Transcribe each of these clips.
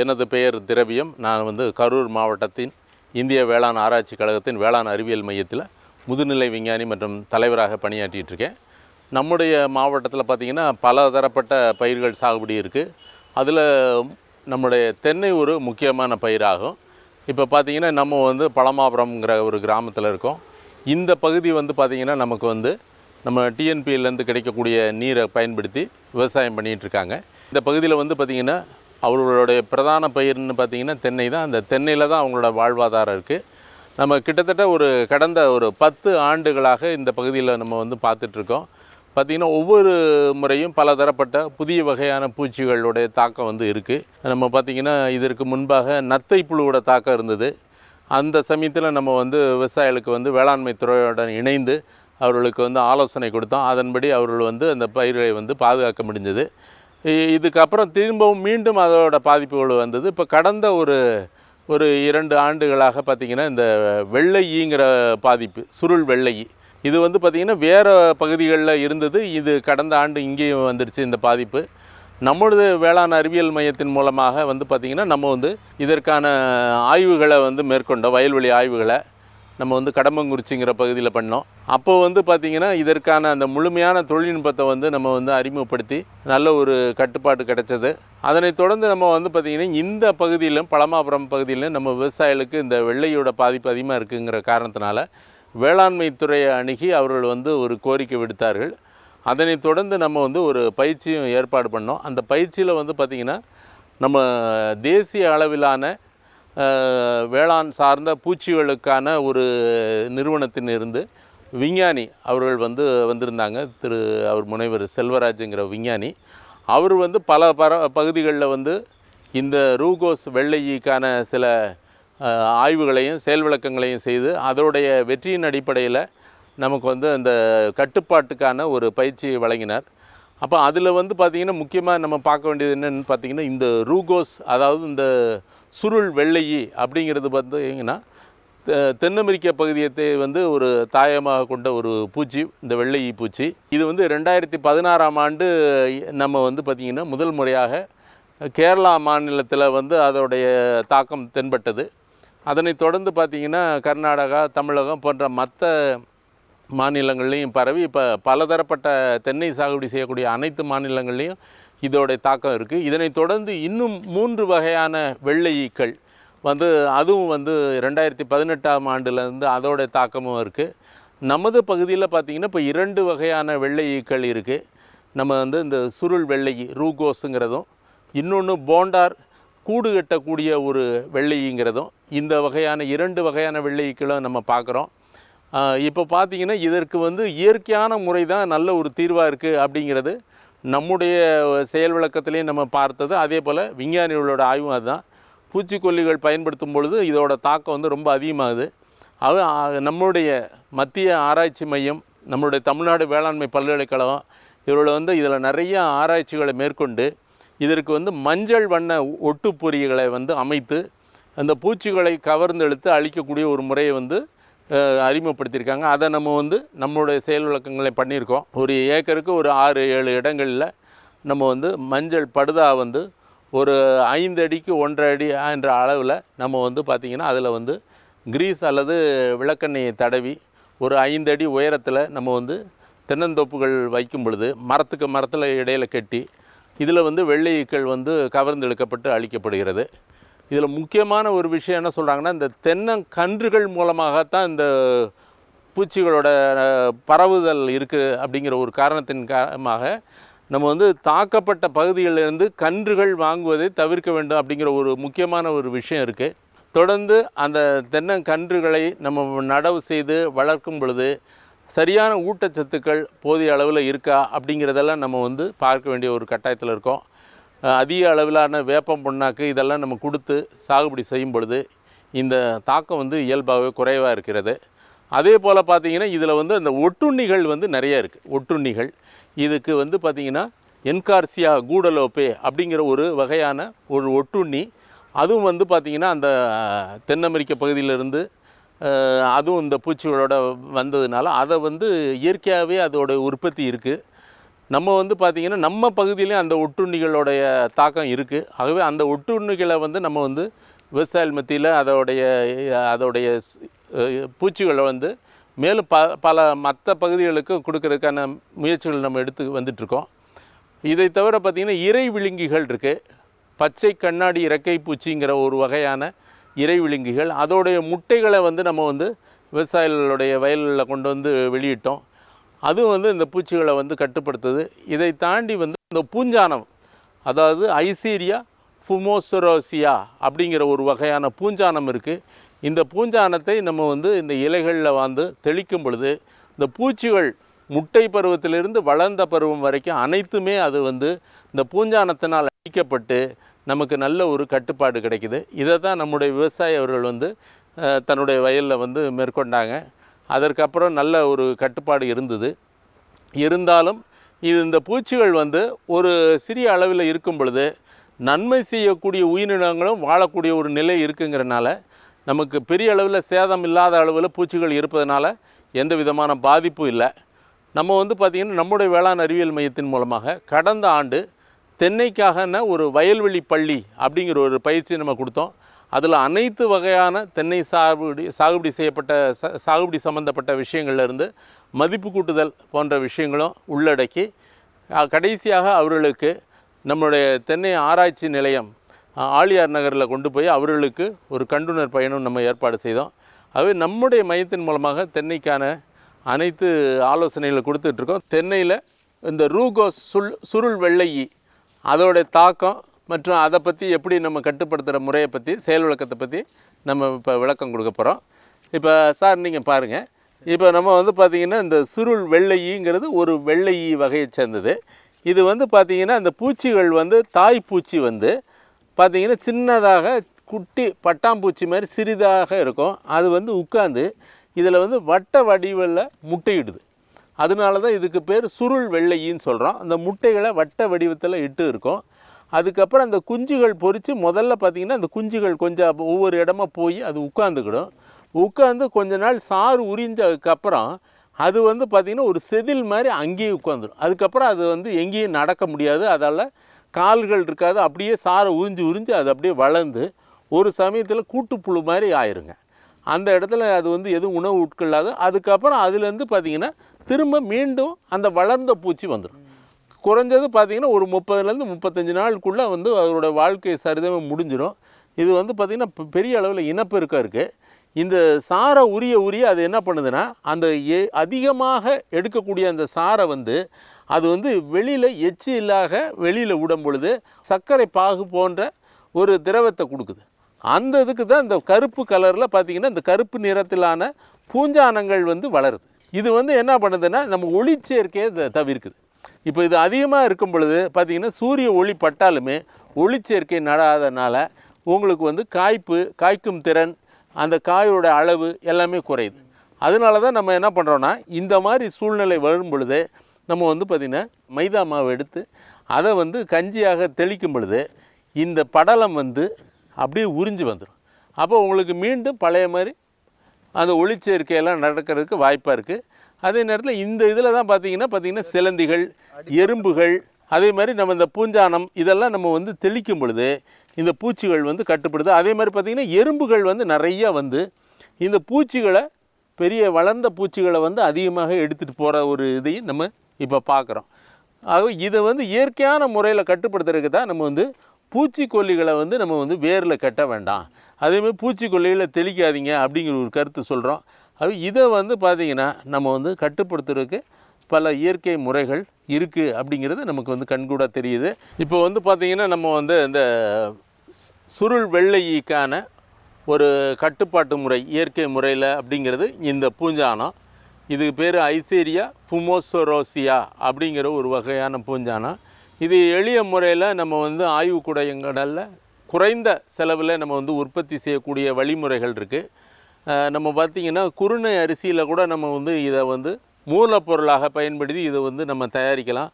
எனது பெயர் திரவியம். நான் வந்து கரூர் மாவட்டத்தின் இந்திய வேளாண் ஆராய்ச்சி கழகத்தின் வேளாண் அறிவியல் மையத்தில் முதுநிலை விஞ்ஞானி மற்றும் தலைவராக பணியாற்றிட்டு இருக்கேன். நம்முடைய மாவட்டத்தில் பார்த்திங்கன்னா பல தரப்பட்ட பயிர்கள் சாகுபடி இருக்குது அதில் நம்முடைய தென்னை ஒரு முக்கியமான பயிராகும். இப்போ பார்த்திங்கன்னா நம்ம வந்து பழமாபுரம்ங்கிற ஒரு கிராமத்தில் இருக்கோம். இந்த பகுதி வந்து பார்த்திங்கன்னா நமக்கு வந்து நம்ம டிஎன்பியிலேருந்து கிடைக்கக்கூடிய நீரை பயன்படுத்தி விவசாயம் பண்ணிகிட்டு இருக்காங்க. இந்த பகுதியில் வந்து பார்த்திங்கன்னா அவர்களுடைய பிரதான பயிர்னு பார்த்திங்கன்னா தென்னை தான். அந்த தென்னையில் தான் அவங்களோட வாழ்வாதாரம் இருக்குது நம்ம கிட்டத்தட்ட ஒரு கடந்த ஒரு பத்து ஆண்டுகளாக இந்த பகுதியில் நம்ம வந்து பார்த்துட்ருக்கோம் பார்த்திங்கன்னா ஒவ்வொரு முறையும் பல தரப்பட்ட புதிய வகையான பூச்சிகளுடைய தாக்கம் வந்து இருக்குது நம்ம பார்த்திங்கன்னா இதற்கு முன்பாக நத்தை புழுவோட தாக்கம் இருந்தது. அந்த சமயத்தில் நம்ம வந்து விவசாயிகளுக்கு வந்து வேளாண்மை துறையுடன் இணைந்து அவர்களுக்கு வந்து ஆலோசனை கொடுத்தோம். அதன்படி அவர்கள் வந்து அந்த பயிர்களை வந்து பாதுகாக்க முடிஞ்சது. இதுக்கப்புறம் திரும்பவும் மீண்டும் அதோட பாதிப்புகள் வந்தது. இப்போ கடந்த ஒரு ஒரு இரண்டு ஆண்டுகளாக பார்த்திங்கன்னா இந்த வெள்ளையிங்கிற பாதிப்பு சுருள் வெள்ளை. இது வந்து பார்த்திங்கன்னா வேறு பகுதிகளில் இருந்தது. இது கடந்த ஆண்டு இங்கேயும் வந்துடுச்சு இந்த பாதிப்பு. நம்மளது வேளாண் அறிவியல் மையத்தின் மூலமாக வந்து பார்த்திங்கன்னா நம்ம வந்து இதற்கான ஆய்வுகளை வந்து மேற்கொண்டோம் வயல்வெளி ஆய்வுகளை. நம்ம வந்து கடம்பங்குறிச்சிங்கிற பகுதியில் பண்ணோம். அப்போ வந்து பார்த்திங்கன்னா இதற்கான அந்த முழுமையான தொழில்நுட்பத்தை வந்து நம்ம வந்து அறிமுகப்படுத்தி நல்ல ஒரு கட்டுப்பாடு கிடைச்சது. அதனைத் தொடர்ந்து நம்ம வந்து பார்த்திங்கன்னா இந்த பகுதியிலும் பழமாபுரம் பகுதியிலும் நம்ம விவசாயிகளுக்கு இந்த வெள்ளையோட பாதிப்பு அதிகமாக இருக்குங்கிற காரணத்தினால வேளாண்மை துறையை அணுகி அவர்கள் வந்து ஒரு கோரிக்கை விடுத்தார்கள். அதனைத் தொடர்ந்து நம்ம வந்து ஒரு பயிற்சியும் ஏற்பாடு பண்ணோம். அந்த பயிற்சியில் வந்து பார்த்திங்கன்னா நம்ம தேசிய அளவிலான வேளாண் சார்ந்த பூச்சிகளுக்கான ஒரு நிறுவனத்தின் இருந்து விஞ்ஞானி அவர்கள் வந்து வந்திருந்தாங்க. திரு அவர் முனைவர் செல்வராஜுங்கிற விஞ்ஞானி. அவர் வந்து பல பர பகுதிகளில் வந்து இந்த ரூகோஸ் வெள்ளைக்கான சில ஆய்வுகளையும் செயல் விளக்கங்களையும் செய்து அதோடைய வெற்றியின் அடிப்படையில் நமக்கு வந்து அந்த கட்டுப்பாட்டுக்கான ஒரு பயிற்சி வழங்கினார். அப்போ அதில் வந்து பார்த்திங்கன்னா முக்கியமாக நம்ம பார்க்க வேண்டியது என்னென்னு பார்த்தீங்கன்னா இந்த ரூகோஸ் அதாவது இந்த சுருள் வெள்ளையி அப்படிங்கிறது பார்த்தீங்கன்னா தெ- தென் அமெரிக்க பகுதியத்தை வந்து ஒரு தாயமாக கொண்ட ஒரு பூச்சி இந்த வெள்ளையி பூச்சி. இது வந்து ரெண்டாயிரத்தி பதினாறாம் ஆண்டு நம்ம வந்து பார்த்திங்கன்னா முதல் முறையாக கேரளா மாநிலத்தில் வந்து அதோடைய தாக்கம் தென்பட்டது. அதனைத் தொடர்ந்து பார்த்திங்கன்னா கர்நாடகா தமிழகம் போன்ற மற்ற மாநிலங்கள்லேயும் பரவி இப்போ பலதரப்பட்ட தென்னை சாகுபடி செய்யக்கூடிய அனைத்து மாநிலங்கள்லேயும் இதோடைய தாக்கம் இருக்குது இதனைத் தொடர்ந்து இன்னும் மூன்று வகையான வெள்ளை ஈக்கள் வந்து அதுவும் வந்து ரெண்டாயிரத்தி பதினெட்டாம் ஆண்டுலேருந்து அதோடைய தாக்கமும் இருக்குது நமது பகுதியில் பார்த்திங்கன்னா இப்போ இரண்டு வகையான வெள்ளை ஈக்கள் இருக்குது நம்ம வந்து இந்த சுருள் வெள்ளை ரூகோஸுங்கிறதும் இன்னொன்று போண்டார் கூடு கட்டக்கூடிய ஒரு வெள்ளைங்கிறதும் இந்த வகையான இரண்டு வகையான வெள்ளைக்களும் நம்ம பார்க்குறோம் இப்போ பார்த்தீங்கன்னா இதற்கு வந்து இயற்கையான முறை தான் நல்ல ஒரு தீர்வாக இருக்குது அப்படிங்கிறது நம்முடைய செயல் விளக்கத்திலையும் நம்ம பார்த்தது அதே போல் விஞ்ஞானிகளோட ஆய்வும் அதுதான். பூச்சிக்கொல்லிகள் பயன்படுத்தும் பொழுது இதோட தாக்கம் வந்து ரொம்ப அதிகமாகுது. அது நம்முடைய மத்திய ஆராய்ச்சி மையம் நம்மளுடைய தமிழ்நாடு வேளாண்மை பல்கலைக்கழகம் இவர்கள் வந்து இதில் நிறைய ஆராய்ச்சிகளை மேற்கொண்டு இதற்கு வந்து மஞ்சள் வண்ண ஒட்டுப்பொறிகளை வந்து அமைத்து அந்த பூச்சிகளை கவர்ந்தெழுத்து அழிக்கக்கூடிய ஒரு முறையை வந்து அறிமுகப்படுத்தியிருக்காங்க. அதை நம்ம வந்து நம்மளுடைய செயல் விளக்கங்களை பண்ணியிருக்கோம். ஒரு ஏக்கருக்கு ஒரு ஆறு ஏழு இடங்களில் நம்ம வந்து மஞ்சள் படுதா வந்து ஒரு ஐந்து அடிக்கு ஒன்றரை அடி என்ற அளவில் நம்ம வந்து பார்த்திங்கன்னா அதில் வந்து கிரீஸ் அல்லது விளக்கெண்ணெயை தடவி ஒரு ஐந்து அடி உயரத்தில் நம்ம வந்து தென்னந்தோப்புகள் வைக்கும் பொழுது மரத்துக்கு மரத்தில் இடையில் கட்டி இதில் வந்து வெள்ளையீக்கள் வந்து கவர்ந்து இழுக்கப்பட்டு அழிக்கப்படுகிறது. இதில் முக்கியமான ஒரு விஷயம் என்ன சொல்கிறாங்கன்னா இந்த தென்னங்கன்றுகள் மூலமாகத்தான் இந்த பூச்சிகளோட பரவுதல் இருக்குது அப்படிங்கிற ஒரு காரணத்தின் காரணமாக நம்ம வந்து தாக்கப்பட்ட பகுதிகளிலிருந்து கன்றுகள் வாங்குவதை தவிர்க்க வேண்டும் அப்படிங்கிற ஒரு முக்கியமான ஒரு விஷயம் இருக்குது தொடர்ந்து அந்த தென்னங்கன்றுகளை நம்ம நடவு செய்து வளர்க்கும் பொழுது சரியான ஊட்டச்சத்துக்கள் போதிய அளவில் இருக்கா அப்படிங்கிறதெல்லாம் நம்ம வந்து பார்க்க வேண்டிய ஒரு கட்டாயத்தில் இருக்கோம். அதிக அளவிலான வேப்பம் புண்ணாக்கு இதெல்லாம் நம்ம கொடுத்து சாகுபடி செய்யும் பொழுது இந்த தாக்கம் வந்து இயல்பாகவே குறைவாக இருக்கிறது. அதே போல் பார்த்தீங்கன்னா இதில் வந்து அந்த ஒட்டுண்ணிகள் வந்து நிறைய இருக்குது ஒட்டுண்ணிகள். இதுக்கு வந்து பார்த்திங்கன்னா என்கார்சியா கூடலோப்பே அப்படிங்கிற ஒரு வகையான ஒரு ஒட்டுண்ணி. அதுவும் வந்து பார்த்திங்கன்னா அந்த தென் அமெரிக்க பகுதியிலிருந்து அதுவும் இந்த பூச்சிகளோட வந்ததுனால அதை வந்து இயற்கையாகவே அதோடய உற்பத்தி இருக்குது நம்ம வந்து பார்த்திங்கன்னா நம்ம பகுதியிலையும் அந்த ஒட்டுண்ணிகளுடைய தாக்கம் இருக்குது ஆகவே அந்த ஒட்டுண்ணிகளை வந்து நம்ம வந்து விவசாயிகள் மத்தியில் அதோடைய அதோடைய பூச்சிகளை வந்து மேலும் ப பல மற்ற பகுதிகளுக்கும் கொடுக்கறதுக்கான முயற்சிகள் நம்ம எடுத்து வந்துட்ருக்கோம் இதை தவிர பார்த்திங்கன்னா இறை விழுங்கிகள் இருக்குது பச்சை கண்ணாடி இறக்கை பூச்சிங்கிற ஒரு வகையான இறை விழுங்கிகள். அதோடைய முட்டைகளை வந்து நம்ம வந்து விவசாயிகளுடைய வயலில் கொண்டு வந்து வெளியிட்டோம். அதுவும் வந்து இந்த பூச்சிகளை வந்து கட்டுப்படுத்துது. இதை தாண்டி வந்து இந்த பூஞ்சானம் அதாவது ஐசீரியா ஃபுமோசரோசியா அப்படிங்கிற ஒரு வகையான பூஞ்சானம் இருக்குது இந்த பூஞ்சானத்தை நம்ம வந்து இந்த இலைகளில் வந்து தெளிக்கும் பொழுது இந்த பூச்சிகள் முட்டை பருவத்திலிருந்து வளர்ந்த பருவம் வரைக்கும் அனைத்துமே அது வந்து இந்த பூஞ்சானத்தினால் அழிக்கப்பட்டு நமக்கு நல்ல ஒரு கட்டுப்பாடு கிடைக்குது. இதை தான் நம்முடைய விவசாயி அவர்கள் வந்து தன்னுடைய வயலில் வந்து மேற்கொண்டாங்க. அதற்கப்புறம் நல்ல ஒரு கட்டுப்பாடு இருந்தது. இருந்தாலும் இது இந்த பூச்சிகள் வந்து ஒரு சிறிய அளவில் இருக்கும் பொழுது நன்மை செய்யக்கூடிய உயிரினங்களும் வாழக்கூடிய ஒரு நிலை இருக்குங்கிறனால நமக்கு பெரிய அளவில் சேதம் இல்லாத அளவில் பூச்சிகள் இருப்பதனால எந்த விதமான பாதிப்பும் இல்லை. நம்ம வந்து பார்த்திங்கன்னா நம்முடைய வேளாண் அறிவியல் மையத்தின் மூலமாக கடந்த ஆண்டு தென்னைக்காகன ஒரு வயல்வெளி பள்ளி அப்படிங்கிற ஒரு பயிற்சி நம்ம கொடுத்தோம். அதில் அனைத்து வகையான தென்னை சாகுபடி சாகுபடி செய்யப்பட்ட ச சாகுபடி சம்மந்தப்பட்ட விஷயங்கள்லேருந்து மதிப்பு கூட்டுதல் போன்ற விஷயங்களும் உள்ளடக்கி கடைசியாக அவர்களுக்கு நம்முடைய தென்னை ஆராய்ச்சி நிலையம் ஆழியார் நகரில் கொண்டு போய் அவர்களுக்கு ஒரு கண்டுணர் பயணம் நம்ம ஏற்பாடு செய்தோம். அது நம்முடைய மையத்தின் மூலமாக தென்னைக்கான அனைத்து ஆலோசனைகளை கொடுத்துட்ருக்கோம் தென்னையில் இந்த ரூகோஸ் சுல் சுருள் வெள்ளையி அதோடைய தாக்கம் மற்றும் அதை பற்றி எப்படி நம்ம கட்டுப்படுத்துகிற முறையை பற்றி செயல் விளக்கத்தை பற்றி நம்ம இப்போ விளக்கம் கொடுக்க போகிறோம் இப்போ சார் நீங்கள் பாருங்கள் இப்போ நம்ம வந்து பார்த்திங்கன்னா இந்த சுருள் வெள்ளையிங்கிறது ஒரு வெள்ளையி வகையை சேர்ந்தது. இது வந்து பார்த்திங்கன்னா இந்த பூச்சிகள் வந்து தாய் பூச்சி வந்து பார்த்திங்கன்னா சின்னதாக குட்டி பட்டாம்பூச்சி மாதிரி சிறிதாக இருக்கும். அது வந்து உட்காந்து இதில் வந்து வட்ட வடிவில் முட்டையிடுது. அதனால தான் இதுக்கு பேர் சுருள் வெள்ளையின்னு சொல்கிறோம் அந்த முட்டைகளை வட்ட வடிவத்தில் இட்டு இருக்கும். அதுக்கப்புறம் அந்த குஞ்சுகள் பொறித்து முதல்ல பார்த்திங்கன்னா அந்த குஞ்சுகள் கொஞ்சம் ஒவ்வொரு இடமா போய் அது உட்காந்துக்கிடும் உட்காந்து கொஞ்ச நாள் சாறு உறிஞ்சதுக்கப்புறம் அது வந்து பார்த்திங்கன்னா ஒரு செதில் மாதிரி அங்கேயே உட்காந்துடும் அதுக்கப்புறம் அது வந்து எங்கேயும் நடக்க முடியாது. அதால் கால்கள் இருக்காது. அப்படியே சாறை உறிஞ்சு உறிஞ்சு அது அப்படியே வளர்ந்து ஒரு சமயத்தில் கூட்டுப்புழு மாதிரி ஆயிருங்க. அந்த இடத்துல அது வந்து எதுவும் உணவு உட்கொள்ளாது. அதுக்கப்புறம் அதுலேருந்து பார்த்திங்கன்னா திரும்ப மீண்டும் அந்த வளர்ந்த பூச்சி வந்துடும். குறைஞ்சது பார்த்தீங்கன்னா ஒரு முப்பதுலேருந்து முப்பத்தஞ்சு நாளுக்குள்ளே வந்து அதோட வாழ்க்கை சரிதமாக முடிஞ்சிடும் இது வந்து பார்த்திங்கன்னா பெரிய அளவில் இனப்பெருக்கம் இருக்குது இந்த சாரை உரிய உரிய அது என்ன பண்ணுதுன்னா அந்த எ அதிகமாக எடுக்கக்கூடிய அந்த சாரை வந்து அது வந்து வெளியில் எச்சி இல்லாக வெளியில் விடும் பொழுது சர்க்கரை பாகு போன்ற ஒரு திரவத்தை கொடுக்குது. அந்த இதுக்கு தான் இந்த கருப்பு கலரில் பார்த்திங்கன்னா இந்த கருப்பு நிறத்திலான பூஞ்சானங்கள் வந்து வளருது. இது வந்து என்ன பண்ணுதுன்னா நம்ம ஒளிச்சேர்க்கையை தவிர்க்குது. இப்போ இது அதிகமாக இருக்கும் பொழுது பார்த்தீங்கன்னா சூரிய ஒளி பட்டாலுமே ஒளிச்சேர்க்கை நடாதனால உங்களுக்கு வந்து காய்ப்பு காய்க்கும் திறன் அந்த காயோட அளவு எல்லாமே குறையுது. அதனால தான் நம்ம என்ன பண்ணுறோன்னா இந்த மாதிரி சூழ்நிலை வரும் பொழுது நம்ம வந்து பார்த்திங்கன்னா மைதா மாவு எடுத்து அதை வந்து கஞ்சியாக தெளிக்கும் பொழுது இந்த படலம் வந்து அப்படியே உறிஞ்சு வந்துடும் அப்போ உங்களுக்கு மீண்டும் பழைய மாதிரி அந்த ஒளிச்சேர்க்கையெல்லாம் நடக்கிறதுக்கு வாய்ப்பாக இருக்குது அதே நேரத்தில் இந்த இதில் தான் பார்த்தீங்கன்னா பார்த்தீங்கன்னா சிலந்திகள் எறும்புகள் அதே மாதிரி நம்ம இந்த பூஞ்சானம் இதெல்லாம் நம்ம வந்து தெளிக்கும் பொழுது இந்த பூச்சிகள் வந்து கட்டுப்படுது. அதே மாதிரி பார்த்திங்கன்னா எறும்புகள் வந்து நிறைய வந்து இந்த பூச்சிகளை பெரிய வளர்ந்த பூச்சிகளை வந்து அதிகமாக எடுத்துகிட்டு போகிற ஒரு இதையும் நம்ம இப்போ பார்க்குறோம் ஆக இதை வந்து இயற்கையான முறையில் கட்டுப்படுத்துறதுக்கு தான் நம்ம வந்து பூச்சிக்கொல்லிகளை வந்து நம்ம வந்து வேரில் கட்ட வேண்டாம். அதேமாதிரி பூச்சிக்கொல்லிகளை தெளிக்காதீங்க அப்படிங்கிற ஒரு கருத்து சொல்கிறோம் அது இதை வந்து பார்த்திங்கன்னா நம்ம வந்து கட்டுப்படுத்துறதுக்கு பல இயற்கை முறைகள் இருக்குது அப்படிங்கிறது நமக்கு வந்து கண்கூட தெரியுது. இப்போ வந்து பார்த்திங்கன்னா நம்ம வந்து இந்த சுருள் வெள்ளைக்கான ஒரு கட்டுப்பாட்டு முறை இயற்கை முறையில் அப்படிங்கிறது இந்த பூஞ்சானம். இதுக்கு பேர் ஐசேரியா ஃபுமோசோரோசியா அப்படிங்கிற ஒரு வகையான பூஞ்சானம். இது எளிய முறையில் நம்ம வந்து ஆய்வுக்கூடங்களில் குறைந்த செலவில் நம்ம வந்து உற்பத்தி செய்யக்கூடிய வழிமுறைகள் இருக்குது நம்ம பார்த்திங்கன்னா குருணை அரிசியில் கூட நம்ம வந்து இதை வந்து மூலப்பொருளாக பயன்படுத்தி இதை வந்து நம்ம தயாரிக்கலாம்.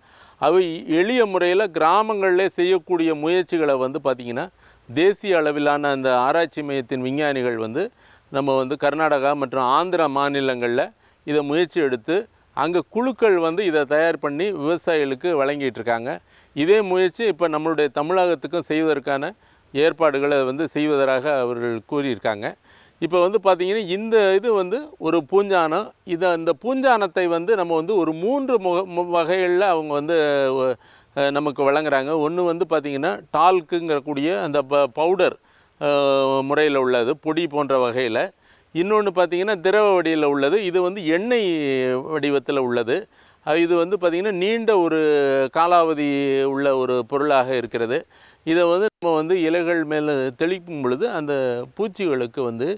அவை எளிய முறையில் கிராமங்களில் செய்யக்கூடிய முயற்சிகளை வந்து பார்த்திங்கன்னா தேசிய அளவிலான அந்த ஆராய்ச்சி மையத்தின் விஞ்ஞானிகள் வந்து நம்ம வந்து கர்நாடகா மற்றும் ஆந்திரா மாநிலங்களில் இதை முயற்சி எடுத்து அங்கே குழுக்கள் வந்து இதை தயார் பண்ணி விவசாயிகளுக்கு வழங்கிட்டு இருக்காங்க. இதே முயற்சி இப்போ நம்மளுடைய தமிழகத்துக்கும் செய்வதற்கான ஏற்பாடுகளை வந்து செய்வதாக அவர்கள் கூறியிருக்காங்க. இப்போ வந்து பார்த்திங்கன்னா இந்த இது வந்து ஒரு பூஞ்சானம். இதை அந்த பூஞ்சானத்தை வந்து நம்ம வந்து ஒரு மூன்று முக வகைகளில் அவங்க வந்து நமக்கு வழங்குறாங்க. ஒன்று வந்து பார்த்திங்கன்னா டால்க்குங்கிறக்கூடிய அந்த ப பவுடர் முறையில் உள்ளது பொடி போன்ற வகையில். இன்னொன்று பார்த்தீங்கன்னா திரவ வடிவில் உள்ளது. இது வந்து எண்ணெய் வடிவத்தில் உள்ளது. இது வந்து பார்த்திங்கன்னா நீண்ட ஒரு காலாவதி உள்ள ஒரு பொருளாக இருக்கிறது. இதை வந்து நம்ம வந்து இலைகள் மேலே தெளிக்கும் பொழுது அந்த பூச்சிகளுக்கு வந்து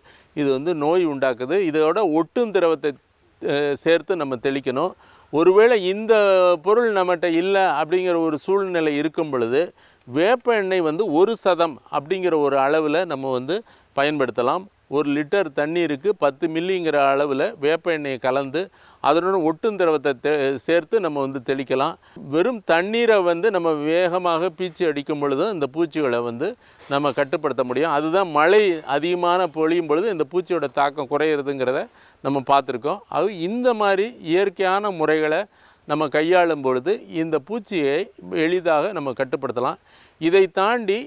இது வந்து நோய் உண்டாக்குது. இதோட ஒட்டும் திரவத்தை சேர்த்து நம்ம தெளிக்கணும். ஒருவேளை இந்த பொருள் நம்மகிட்ட இல்லை அப்படிங்கிற ஒரு சூழ்நிலை இருக்கும் பொழுது வேப்ப எண்ணெய் வந்து ஒரு சதம் அப்படிங்கிற ஒரு அளவில் நம்ம வந்து பயன்படுத்தலாம். ஒரு லிட்டர் தண்ணீருக்கு பத்து மில்லிங்கிற அளவில் வேப்ப எண்ணெயை கலந்து அதனுடன் ஒட்டும் திரவத்தை தே- சேர்த்து நம்ம வந்து தெளிக்கலாம். வெறும் தண்ணீரை வந்து நம்ம வேகமாக பீச்சி அடிக்கும் பொழுது இந்த பூச்சிகளை வந்து நம்ம கட்டுப்படுத்த முடியும். அதுதான் மழை அதிகமான பொழியும் பொழுது இந்த பூச்சியோட தாக்கம் குறையிறதுங்கிறத நம்ம பார்த்துருக்கோம். அது இந்த மாதிரி இயற்கையான முறைகளை நம்ம கையாளும் பொழுது இந்த பூச்சியை எளிதாக நம்ம கட்டுப்படுத்தலாம். இதை தாண்டி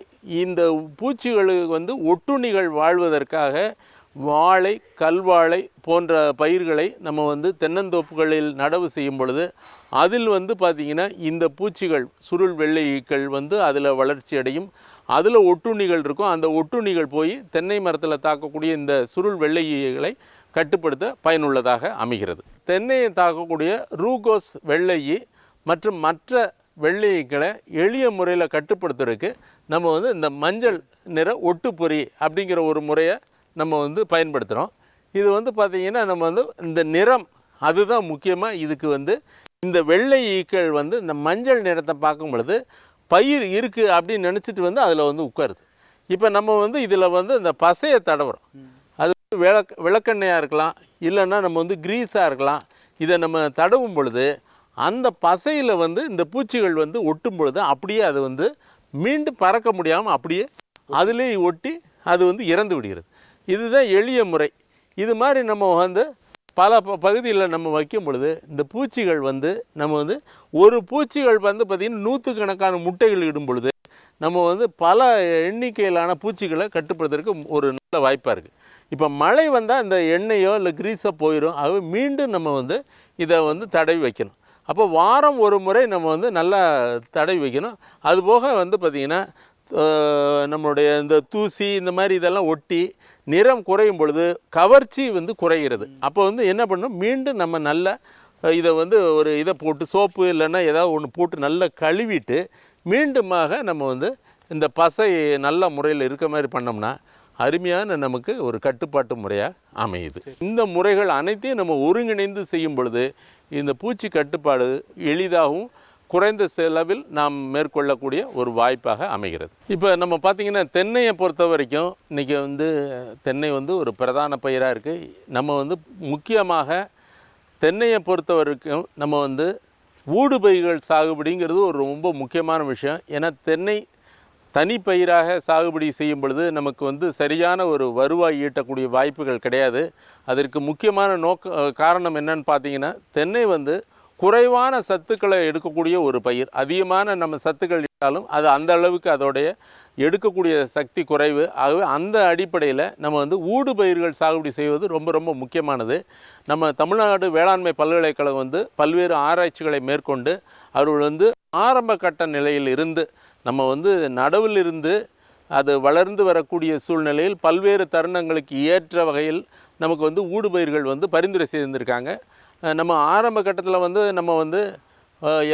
இந்த பூச்சிகளுக்கு வந்து ஒட்டுண்ணிகள் வாழ்வதற்காக வாழை கல்வாழை போன்ற பயிர்களை நம்ம வந்து தென்னந்தோப்புகளில் நடவு செய்யும் பொழுது அதில் வந்து பார்த்திங்கன்னா இந்த பூச்சிகள் சுருள் வெள்ளைகள் வந்து அதில் வளர்ச்சி அடையும். அதில் ஒட்டுண்ணிகள் இருக்கும். அந்த ஒட்டுண்ணிகள் போய் தென்னை மரத்தில் தாக்கக்கூடிய இந்த சுருள் வெள்ளைகளை கட்டுப்படுத்த பயனுள்ளதாக அமைகிறது. தென்னையை தாக்கக்கூடிய ரூகோஸ் வெள்ளை மற்றும் மற்ற வெள்ளைகளை எளிய முறையில் கட்டுப்படுத்துறதுக்கு நம்ம வந்து இந்த மஞ்சள் நிற ஒட்டுப்பொறி அப்படிங்கிற ஒரு முறையை நம்ம வந்து பயன்படுத்துகிறோம் இது வந்து பார்த்திங்கன்னா நம்ம வந்து இந்த நிறம் அதுதான் முக்கியமாக இதுக்கு வந்து இந்த வெள்ளை ஈக்கள் வந்து இந்த மஞ்சள் நிறத்தை பார்க்கும் பொழுது பயிர் இருக்குது அப்படின்னு நினச்சிட்டு வந்து அதில் வந்து உட்காருது. இப்போ நம்ம வந்து இதில் வந்து இந்த பசையை தடவுறோம். அது வந்து விளக் விளக்கெண்ணையாக இருக்கலாம் இல்லைன்னா நம்ம வந்து க்ரீஸாக இருக்கலாம். இதை நம்ம தடவும் பொழுது அந்த பசையில் வந்து இந்த பூச்சிகள் வந்து ஒட்டும் பொழுது அப்படியே அது வந்து மீண்டும் பறக்க முடியாமல் அப்படியே அதிலே ஒட்டி அது வந்து இறந்து விடுகிறது. இதுதான் எளிய முறை. இது மாதிரி நம்ம வந்து பல ப பகுதியில் நம்ம வைக்கும் பொழுது இந்த பூச்சிகள் வந்து நம்ம வந்து ஒரு பூச்சிகள் வந்து பார்த்திங்கன்னா நூற்றுக்கணக்கான முட்டைகள் இடும் பொழுது நம்ம வந்து பல எண்ணிக்கையிலான பூச்சிகளை கட்டுப்படுத்துறதுக்கு ஒரு நல்ல வாய்ப்பாக இருக்குது இப்போ மழை வந்தால் இந்த எண்ணெயோ இல்லை கிரீஸோ போயிடும் அது மீண்டும் நம்ம வந்து இதை வந்து தடவி வைக்கணும். அப்போ வாரம் ஒரு முறை நம்ம வந்து நல்லா தடவி வைக்கணும். அதுபோக வந்து பார்த்திங்கன்னா நம்மளுடைய இந்த தூசி இந்த மாதிரி இதெல்லாம் ஒட்டி நிறம் குறையும் பொழுது கவர்ச்சி வந்து குறைகிறது. அப்போ வந்து என்ன பண்ணணும்? மீண்டும் நம்ம நல்ல இதை வந்து ஒரு இதை போட்டு சோப்பு இல்லைன்னா ஏதாவது ஒன்று போட்டு நல்லா கழுவிட்டு மீண்டுமாக நம்ம வந்து இந்த பசை நல்ல முறையில் இருக்க மாதிரி பண்ணோம்னா அருமையான நமக்கு ஒரு கட்டுப்பாட்டு முறையாக அமையுது. இந்த முறைகள் அனைத்தையும் நம்ம ஒருங்கிணைந்து செய்யும் பொழுது இந்த பூச்சி கட்டுப்பாடு எளிதாகவும் குறைந்த செலவில் நாம் மேற்கொள்ளக்கூடிய ஒரு வாய்ப்பாக அமைகிறது. இப்போ நம்ம பார்த்திங்கன்னா தென்னையை பொறுத்த வரைக்கும் இன்றைக்கி வந்து தென்னை வந்து ஒரு பிரதான பயிராக இருக்குது நம்ம வந்து முக்கியமாக தென்னையை பொறுத்த வரைக்கும் நம்ம வந்து ஊடுபயிர்கள் சாகுபடிங்கிறது ஒரு ரொம்ப முக்கியமான விஷயம். ஏன்னா தென்னை தனிப்பயிராக சாகுபடி செய்யும் பொழுது நமக்கு வந்து சரியான ஒரு வருவாய் ஈட்டக்கூடிய வாய்ப்புகள் கிடையாது. அதற்கு முக்கியமான நோக்க காரணம் என்னன்னு பார்த்தீங்கன்னா தென்னை வந்து குறைவான சத்துக்களை எடுக்கக்கூடிய ஒரு பயிர். அதிகமான நம்ம சத்துக்கள் இருந்தாலும் அது அந்த அளவுக்கு அதோடைய எடுக்கக்கூடிய சக்தி குறைவு. ஆகவே அந்த அடிப்படையில் நம்ம வந்து ஊடு பயிர்கள் சாகுபடி செய்வது ரொம்ப ரொம்ப முக்கியமானது. நம்ம தமிழ்நாடு வேளாண்மை பல்கலைக்கழகம் வந்து பல்வேறு ஆராய்ச்சிகளை மேற்கொண்டு அவர்கள் வந்து ஆரம்ப கட்ட நிலையில் இருந்து நம்ம வந்து நடவில் இருந்து அது வளர்ந்து வரக்கூடிய சூழ்நிலையில் பல்வேறு தருணங்களுக்கு ஏற்ற வகையில் நமக்கு வந்து ஊடுபயிர்கள் வந்து பரிந்துரை செய்திருந்திருக்காங்க. நம்ம ஆரம்ப கட்டத்தில் வந்து நம்ம வந்து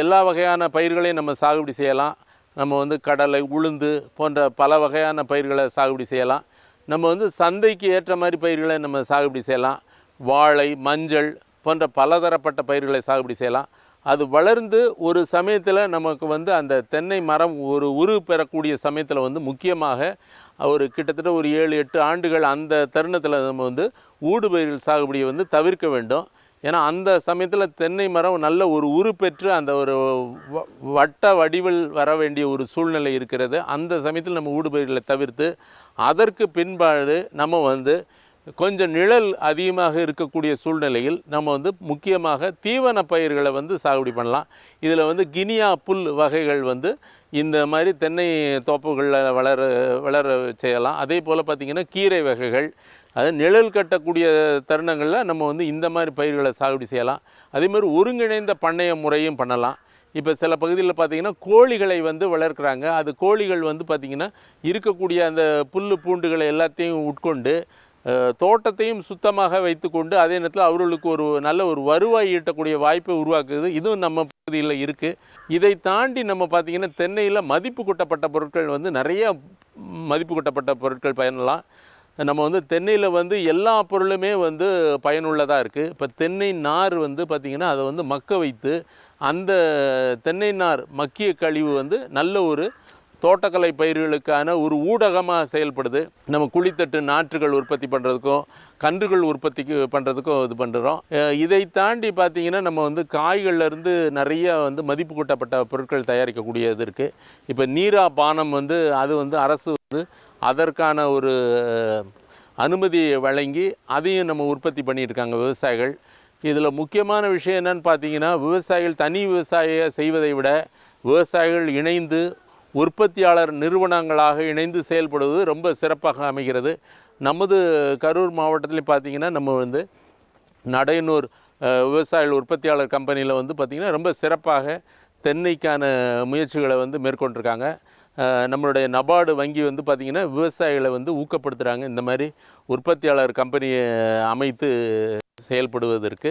எல்லா வகையான பயிர்களையும் நம்ம சாகுபடி செய்யலாம். நம்ம வந்து கடலை உளுந்து போன்ற பல வகையான பயிர்களை சாகுபடி செய்யலாம். நம்ம வந்து சந்தைக்கு ஏற்ற மாதிரி பயிர்களை நம்ம சாகுபடி செய்யலாம். வாழை மஞ்சள் போன்ற பலதரப்பட்ட பயிர்களை சாகுபடி செய்யலாம். அது வளர்ந்து ஒரு சமயத்தில் நமக்கு வந்து அந்த தென்னை மரம் ஒரு உரு பெறக்கூடிய சமயத்தில் வந்து முக்கியமாக ஒரு கிட்டத்தட்ட ஒரு ஏழு எட்டு ஆண்டுகள் அந்த தருணத்தில் நம்ம வந்து ஊடுபயிர்கள் சாகுபடியை வந்து தவிர்க்க வேண்டும். ஏன்னா அந்த சமயத்தில் தென்னை மரம் நல்ல ஒரு உரு பெற்று அந்த ஒரு வ- வட்ட வடிவில் வர வேண்டிய ஒரு சூழ்நிலை இருக்கிறது. அந்த சமயத்தில் நம்ம ஊடுபயிர்களை தவிர்த்து அதற்கு பின்பாடு நம்ம வந்து கொஞ்சம் நிழல் அதிகமாக இருக்கக்கூடிய சூழ்நிலையில் நம்ம வந்து முக்கியமாக தீவன பயிர்களை வந்து சாகுபடி பண்ணலாம். இதில் வந்து கினியா புல் வகைகள் வந்து இந்த மாதிரி தென்னை தோப்புகளில் வளர வளர செய்யலாம். அதே போல் பார்த்திங்கன்னா கீரை வகைகள் அது நிழல் கட்டக்கூடிய தருணங்களில் நம்ம வந்து இந்த மாதிரி பயிர்களை சாகுபடி செய்யலாம். அதேமாதிரி ஒருங்கிணைந்த பண்ணைய முறையும் பண்ணலாம். இப்போ சில பகுதியில் பார்த்தீங்கன்னா கோழிகளை வந்து வளர்க்குறாங்க. அது கோழிகள் வந்து பார்த்திங்கன்னா இருக்கக்கூடிய அந்த புல் பூண்டுகளை எல்லாத்தையும் உட்கொண்டு தோட்டத்தையும் சுத்தமாக வைத்துக்கொண்டு அதே நேரத்தில் அவர்களுக்கு ஒரு நல்ல ஒரு வருவாய் ஈட்டக்கூடிய வாய்ப்பை உருவாக்குது. இதுவும் நம்ம பகுதியில் இருக்குது இதை தாண்டி நம்ம பார்த்திங்கன்னா தென்னையில் மதிப்பு கூட்டப்பட்ட பொருட்கள் வந்து நிறைய மதிப்பு கூட்டப்பட்ட பொருட்கள் பயனலாம் நம்ம வந்து தென்னையில் வந்து எல்லா பொருளுமே வந்து பயனுள்ளதாக இருக்குது இப்போ தென்னை நார் வந்து பார்த்திங்கன்னா அதை வந்து மக்க வைத்து அந்த தென்னை நார் மக்கிய கழிவு வந்து நல்ல ஒரு தோட்டக்கலை பயிர்களுக்கான ஒரு ஊடகமாக செயல்படுது. நம்ம குழித்தட்டு நாற்றுகள் உற்பத்தி பண்ணுறதுக்கும் கன்றுகள் உற்பத்திக்கு பண்ணுறதுக்கும் இது பண்ணுறோம் இதை தாண்டி பார்த்திங்கன்னா நம்ம வந்து காய்கள்லேருந்து நிறைய வந்து மதிப்பு கூட்டப்பட்ட பொருட்கள் தயாரிக்கக்கூடியது இருக்குது இப்போ நீரா பானம் வந்து அது வந்து அரசு வந்து அதற்கான ஒரு அனுமதியை வழங்கி அதையும் நம்ம உற்பத்தி பண்ணியிருக்காங்க விவசாயிகள். இதில் முக்கியமான விஷயம் என்னன்னு பார்த்தீங்கன்னா விவசாயிகள் தனி விவசாய செய்வதை விட விவசாயிகள் இணைந்து உற்பத்தியாளர் நிறுவனங்களாக இணைந்து செயல்படுவது ரொம்ப சிறப்பாக அமைகிறது. நமது கரூர் மாவட்டத்தில் பார்த்திங்கன்னா நம்ம வந்து நடையனூர் விவசாயிகள் உற்பத்தியாளர் கம்பெனியில் வந்து பார்த்திங்கன்னா ரொம்ப சிறப்பாக தென்னைக்கான முயற்சிகளை வந்து மேற்கொண்டிருக்காங்க. நம்மளுடைய நபார்டு வங்கி வந்து பார்த்திங்கன்னா விவசாயிகளை வந்து ஊக்கப்படுத்துகிறாங்க இந்த மாதிரி உற்பத்தியாளர் கம்பெனியை அமைத்து செயல்படுவதற்கு.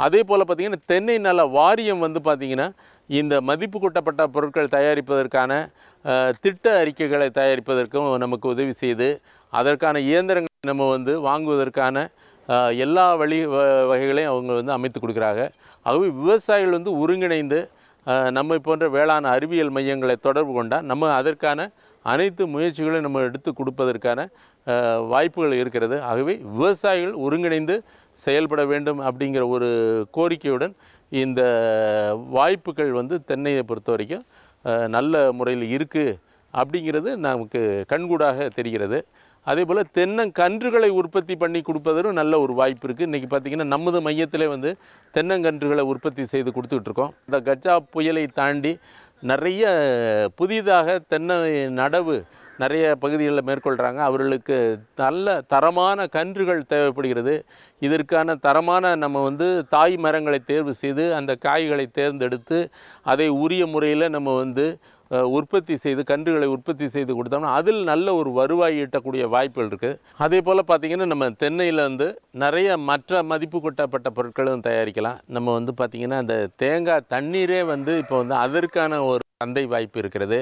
அதே போல் பார்த்திங்கன்னா தென்னை நல வாரியம் வந்து பார்த்திங்கன்னா இந்த மதிப்பு கூட்டப்பட்ட பொருட்கள் தயாரிப்பதற்கான திட்ட அறிக்கைகளை தயாரிப்பதற்கும் நமக்கு உதவி செய்து அதற்கான இயந்திரங்களை நம்ம வந்து வாங்குவதற்கான எல்லா வழி வ- வகைகளையும் அவங்க வந்து அமைத்து கொடுக்குறாங்க. அதுவும் விவசாயிகள் வந்து ஒருங்கிணைந்து நம்மை போன்ற வேளாண் அறிவியல் மையங்களை தொடர்பு கொண்டால் நம்ம அதற்கான அனைத்து முயற்சிகளையும் நம்ம எடுத்து கொடுப்பதற்கான வாய்ப்புகள் இருக்கிறது. ஆகவே விவசாயிகள் ஒருங்கிணைந்து செயல்பட வேண்டும் அப்படிங்கிற ஒரு கோரிக்கையுடன் இந்த வாய்ப்புகள் வந்து தென்னையை பொறுத்த வரைக்கும் நல்ல முறையில் இருக்குது அப்படிங்கிறது நமக்கு கண்கூடாக தெரிகிறது. அதே போல் தென்னங்கன்றுகளை உற்பத்தி பண்ணி கொடுப்பதும் நல்ல ஒரு வாய்ப்பு இருக்குது இன்றைக்கி பார்த்திங்கன்னா நமது மையத்திலே வந்து தென்னங்கன்றுகளை உற்பத்தி செய்து கொடுத்துட்ருக்கோம் இந்த கஜா புயலை தாண்டி நிறைய புதிதாக தென்னை நடவு நிறைய பகுதிகளில் மேற்கொள்கிறாங்க அவர்களுக்கு நல்ல தரமான கன்றுகள் தேவைப்படுகிறது. இதற்கான தரமான நம்ம வந்து தாய் மரங்களை தேர்வு செய்து அந்த காய்களை தேர்ந்தெடுத்து அதை உரிய முறையில் நம்ம வந்து உற்பத்தி செய்து கன்றுகளை உற்பத்தி செய்து கொடுத்தோம்னா அதில் நல்ல ஒரு வருவாய் ஈட்டக்கூடிய வாய்ப்புகள் இருக்குது அதே போல் பார்த்திங்கன்னா நம்ம தென்னையில் வந்து நிறைய மற்ற மதிப்பு கொட்டப்பட்ட பொருட்களும் தயாரிக்கலாம். நம்ம வந்து பார்த்திங்கன்னா அந்த தேங்காய் தண்ணீரே வந்து இப்போ வந்து அதற்கான ஒரு சந்தை வாய்ப்பு இருக்கிறது.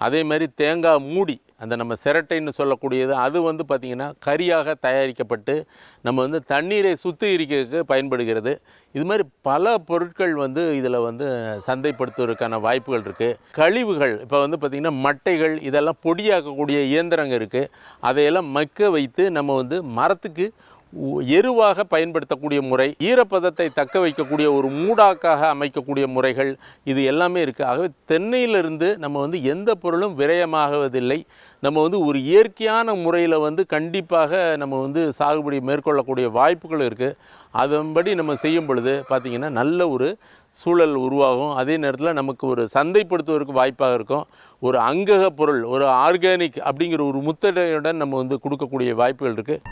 அதே மாதிரி தேங்காய் மூடி அந்த நம்ம சிரட்டைன்னு சொல்லக்கூடியது அது வந்து பார்த்திங்கன்னா கரியாக தயாரிக்கப்பட்டு நம்ம வந்து தண்ணீரை சுத்திகரிக்கிறதுக்கு பயன்படுகிறது. இது மாதிரி பல பொருட்கள் வந்து இதில் வந்து சந்தைப்படுத்துவதற்கான வாய்ப்புகள் இருக்குது கழிவுகள் இப்போ வந்து பார்த்திங்கன்னா மட்டைகள் இதெல்லாம் பொடியாக்கக்கூடிய இயந்திரங்கள் இருக்குது அதையெல்லாம் மக்க வைத்து நம்ம வந்து மரத்துக்கு எருவாக பயன்படுத்தக்கூடிய முறை ஈரப்பதத்தை தக்க வைக்கக்கூடிய ஒரு மூடாக்காக அமைக்கக்கூடிய முறைகள் இது எல்லாமே இருக்குது ஆகவே தென்னையிலிருந்து நம்ம வந்து எந்த பொருளும் விரயமாகுவதில்லை. நம்ம வந்து ஒரு இயற்கையான முறையில் வந்து கண்டிப்பாக நம்ம வந்து சாகுபடி மேற்கொள்ளக்கூடிய வாய்ப்புகள் இருக்குது அதன்படி நம்ம செய்யும் பொழுது பார்த்திங்கன்னா நல்ல ஒரு சூழல் உருவாகும். அதே நேரத்தில் நமக்கு ஒரு சந்தைப்படுத்துவதற்கு வாய்ப்பாக இருக்கும். ஒரு அங்கக பொருள் ஒரு ஆர்கானிக் அப்படிங்கிற ஒரு முத்தடையுடன் நம்ம வந்து கொடுக்கக்கூடிய வாய்ப்புகள் இருக்குது